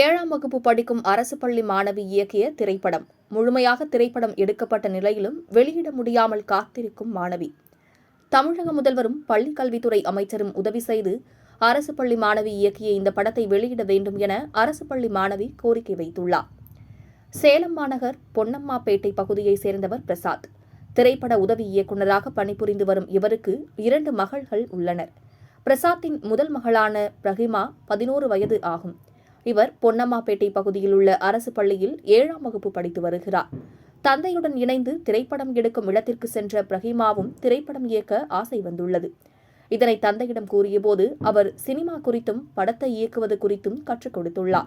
ஏழாம் வகுப்பு படிக்கும் அரசு பள்ளி மாணவி இயக்கிய திரைப்படம். முழுமையாக திரைப்படம் எடுக்கப்பட்ட நிலையிலும் வெளியிட முடியாமல் காத்திருக்கும் மாணவி. தமிழக முதல்வரும் பள்ளிக் கல்வித்துறை அமைச்சரும் உதவி செய்து அரசு பள்ளி மாணவி இயக்கிய இந்த படத்தை வெளியிட வேண்டும் என அரசு பள்ளி மாணவி கோரிக்கை வைத்துள்ளார். சேலம் மாநகர் பொன்னம்மாப்பேட்டை பகுதியைச் சேர்ந்தவர் பிரசாத். திரைப்பட உதவி இயக்குநராக பணிபுரிந்து வரும் இவருக்கு இரண்டு மகள்கள் உள்ளனர். பிரசாத்தின் முதல் மகளான பிரகிமா பதினோரு வயது ஆகும். இவர் பொன்னம்மாப்பேட்டை பகுதியில் உள்ள அரசு பள்ளியில் ஏழாம் வகுப்பு படித்து வருகிறார். தந்தையுடன் இணைந்து திரைப்படம் எடுக்கும் இடத்திற்கு சென்ற பிரஹிமாவும் திரைப்படம் இயக்க ஆசை வந்துள்ளது. இதனை தந்தையிடம் கூறியபோது அவர் சினிமா குறித்தும் படத்தை இயக்குவது குறித்தும் கற்றுக் கொடுத்துள்ளார்.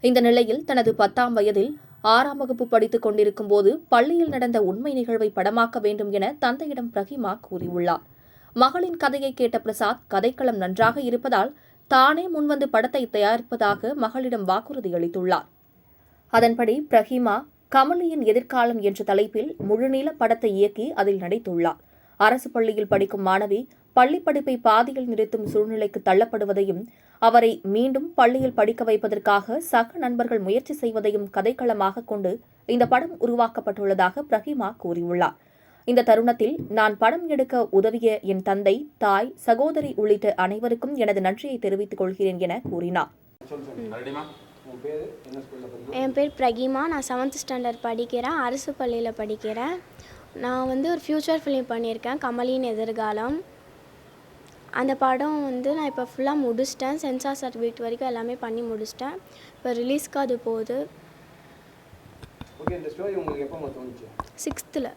இந்த நிலையில் தனது பத்தாம் வயதில் ஆறாம் வகுப்பு படித்துக் கொண்டிருக்கும் போது பள்ளியில் நடந்த உண்மை நிகழ்வை படமாக்க வேண்டும் என தந்தையிடம் பிரஹிமா கூறியுள்ளார். மகளின் கதையை கேட்ட பிரசாத் கதைக்களம் நன்றாக இருப்பதால் தானே முன்வந்து படத்தை தயாரிப்பதாக மகளிடம் வாக்குறுதி அளித்துள்ளார். அதன்படி பிரஹிமா கமலியின் எதிர்காலம் என்ற தலைப்பில் முழுநீள படத்தை இயக்கி அதில் நடித்துள்ளார். அரசு பள்ளியில் படிக்கும் மாணவி பள்ளி படிப்பை பாதியில் நிறுத்தும் சூழ்நிலைக்கு தள்ளப்படுவதையும் அவரை மீண்டும் பள்ளியில் படிக்க வைப்பதற்காக சக நண்பர்கள் முயற்சி செய்வதையும் கதைக்களமாக கொண்டு இந்த படம் உருவாக்கப்பட்டுள்ளதாக பிரஹிமா கூறியுள்ளார். இந்த தருணத்தில் நான் படம் எடுக்க உதவிய என் தந்தை தாய் சகோதரி உள்ளிட்ட அனைவருக்கும் எனது நன்றியை தெரிவித்துக் கொள்கிறேன் என கூறினார். என் பேர் பிரகிமா. நான் செவன்த் ஸ்டாண்டர்ட் படிக்கிறேன். அரசு பள்ளியில் படிக்கிறேன். நான் வந்து ஒரு ஃப்யூச்சர் ஃபிலிம் பண்ணியிருக்கேன். கமலின் எதிர்காலம். அந்த படம் வந்து நான் இப்போ ஃபுல்லாக முடிச்சிட்டேன். சென்சார் சர்டிஃபிகேட் வரைக்கும் எல்லாமே பண்ணி முடிச்சிட்டேன். இப்போ ரிலீஸ்க்கு அது போகுது. ஓகே இந்த ஸ்டோரி உங்களுக்கு எப்போ தோணுச்சு சிக்ஸ்த்தில்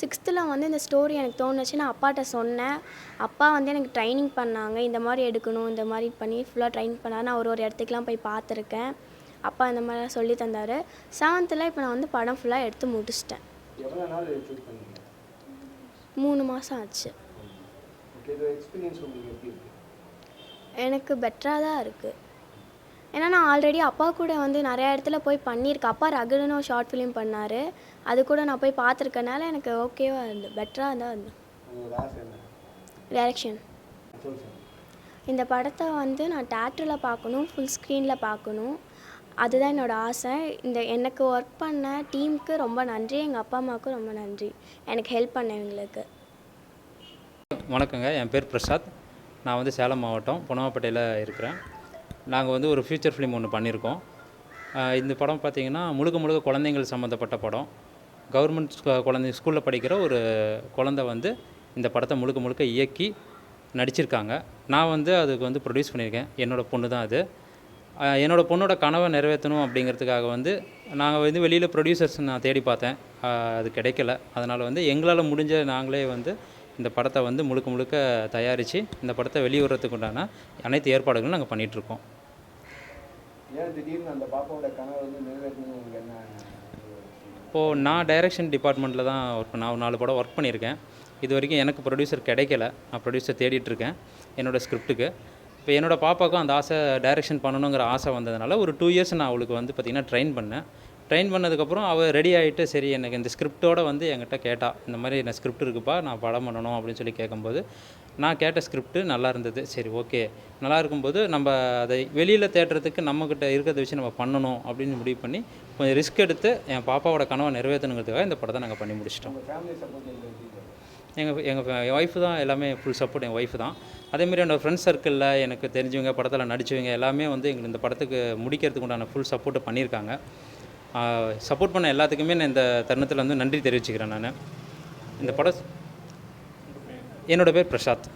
சிக்ஸ்த்தில் வந்து இந்த ஸ்டோரி எனக்கு தோணுச்சு. நான் அப்பாட்ட சொன்னேன். அப்பா வந்து எனக்கு ட்ரைனிங் பண்ணாங்க. இந்த மாதிரி எடுக்கணும் இந்த மாதிரி பண்ணி ஃபுல்லாக ட்ரைன் பண்ணார். நான் ஒரு ஒரு இடத்துக்குலாம் போய் பார்த்துருக்கேன். அப்பா இந்த மாதிரிலாம் சொல்லி தந்தார். செவன்த்தில் இப்போ நான் வந்து படம் ஃபுல்லாக எடுத்து முடிச்சிட்டேன். பண்ணீங்க? மூணு மாதம் ஆச்சு. எனக்கு பெட்டராக தான் இருக்குது ஏன்னா நான் ஆல்ரெடி அப்பா கூட வந்து நிறையா இடத்துல போய் பண்ணியிருக்கேன். அப்பா ரகுடுன்னு ஒரு ஷார்ட் ஃபிலிம் பண்ணார். அது கூட நான் போய் பார்த்துருக்கனால எனக்கு ஓகேவாக இருந்து பெட்டராக தான் இருந்தது. டைரக்ஷன் இந்த படத்தை வந்து நான் தேட்டரில் பார்க்கணும் ஃபுல் ஸ்க்ரீனில் பார்க்கணும். அதுதான் என்னோடய ஆசை. இந்த எனக்கு ஒர்க் பண்ண டீமுக்கு ரொம்ப நன்றி. எங்கள் அப்பா அம்மாவுக்கும் ரொம்ப நன்றி. எனக்கு ஹெல்ப் பண்ணவங்களுக்கு. வணக்கங்க. என் பேர் பிரசாத். நான் வந்து சேலம் மாவட்டம் பொன்னமாப்பேட்டையில் இருக்கிறேன். நாங்கள் வந்து ஒரு ஃபியூச்சர் ஃபிலிம் ஒன்று பண்ணியிருக்கோம். இந்த படம் பார்த்திங்கன்னா முழுக்க முழுக்க குழந்தைங்கள் சம்மந்தப்பட்ட படம். கவர்மெண்ட் குழந்தை ஸ்கூலில் படிக்கிற ஒரு குழந்தை வந்து இந்த படத்தை முழுக்க முழுக்க இயக்கி நடிச்சிருக்காங்க. நான் வந்து அதுக்கு வந்து ப்ரொடியூஸ் பண்ணியிருக்கேன். என்னோடய பொண்ணு தான் அது. என்னோடய பொண்ணோட கனவை நிறைவேற்றணும் அப்படிங்கிறதுக்காக வந்து நாங்கள் வந்து வெளியில் ப்ரொடியூசர்ஸ் நான் தேடி பார்த்தேன். அது கிடைக்கல. அதனால் வந்து எங்களால் முடிஞ்ச நாங்களே வந்து இந்த படத்தை வந்து முழுக்க முழுக்க தயாரித்து இந்த படத்தை வெளியிடுறதுக்கு உண்டான அனைத்து ஏற்பாடுகளும் நாங்கள் பண்ணிகிட்ருக்கோம் ஏன் திடீர்னு அந்த பாப்பாவோட கனவு வந்து நிறைவேற்றணும் உங்களுக்கு என்ன இப்போது நான் டைரக்ஷன் டிபார்ட்மெண்ட்டில் தான் ஒர்க் பண்ண நான் ஒரு நாலு படம் ஒர்க் பண்ணியிருக்கேன். இது வரைக்கும் எனக்கு ப்ரொடியூசர் கிடைக்கல. நான் ப்ரொடியூசர் தேடிட்டுருக்கேன் என்னோடய ஸ்கிரிப்ட்டுக்கு இப்போ என்னோடய பாப்பாவுக்கும் அந்த ஆசை டைரெக்ஷன் பண்ணணுங்கிற ஆசை வந்ததுனால ஒரு டூ இயர்ஸ் நான் அவளுக்கு வந்து பார்த்திங்கன்னா ட்ரெயின் பண்ணேன். ட்ரெயின் பண்ணதுக்கப்புறம் அவள் ரெடி ஆகிட்டு சரி எனக்கு இந்த ஸ்கிரிப்டோட வந்து என்கிட்ட கேட்டா இந்த மாதிரி என்ன ஸ்கிரிப்ட் இருக்குப்பா நான் படம் பண்ணணும் அப்படின்னு சொல்லி கேட்கும்போது நான் கேட்ட ஸ்கிரிப்ட் நல்லா இருந்தது. சரி ஓகே நல்லா இருக்கும்போது நம்ம அதை வெளியில் தேடுறதுக்கு நம்மக்கிட்ட இருக்கிறத வச்சு நம்ம பண்ணணும் அப்படின்னு முடிவு பண்ணி கொஞ்சம் ரிஸ்க் எடுத்து என் பாப்பாவோட கனவை நிறைவேற்றணுங்கிறதுக்காக இந்த படத்தை நாங்கள் பண்ணி முடிச்சிட்டோம். எங்கள் எங்கள் ஒய்ஃபு தான் எல்லாமே ஃபுல் சப்போர்ட் என் ஒய்ஃபு தான். அதேமாதிரி என்னோடய ஃப்ரெண்ட்ஸ் சர்க்கிளில் எனக்கு தெரிஞ்சவங்க படத்தில் நடித்தவங்க எல்லாமே வந்து எங்களுக்கு இந்த படத்துக்கு முடிக்கிறதுக்கு உண்டான ஃபுல் சப்போர்ட்டை பண்ணியிருக்காங்க. சப்போர்ட் பண்ண எல்லாத்துக்குமே நான் இந்த தருணத்தில் வந்து நன்றி தெரிவிச்சுக்கிறேன் நான். இந்த படம் என்னோடய பேர் பிரசாத்.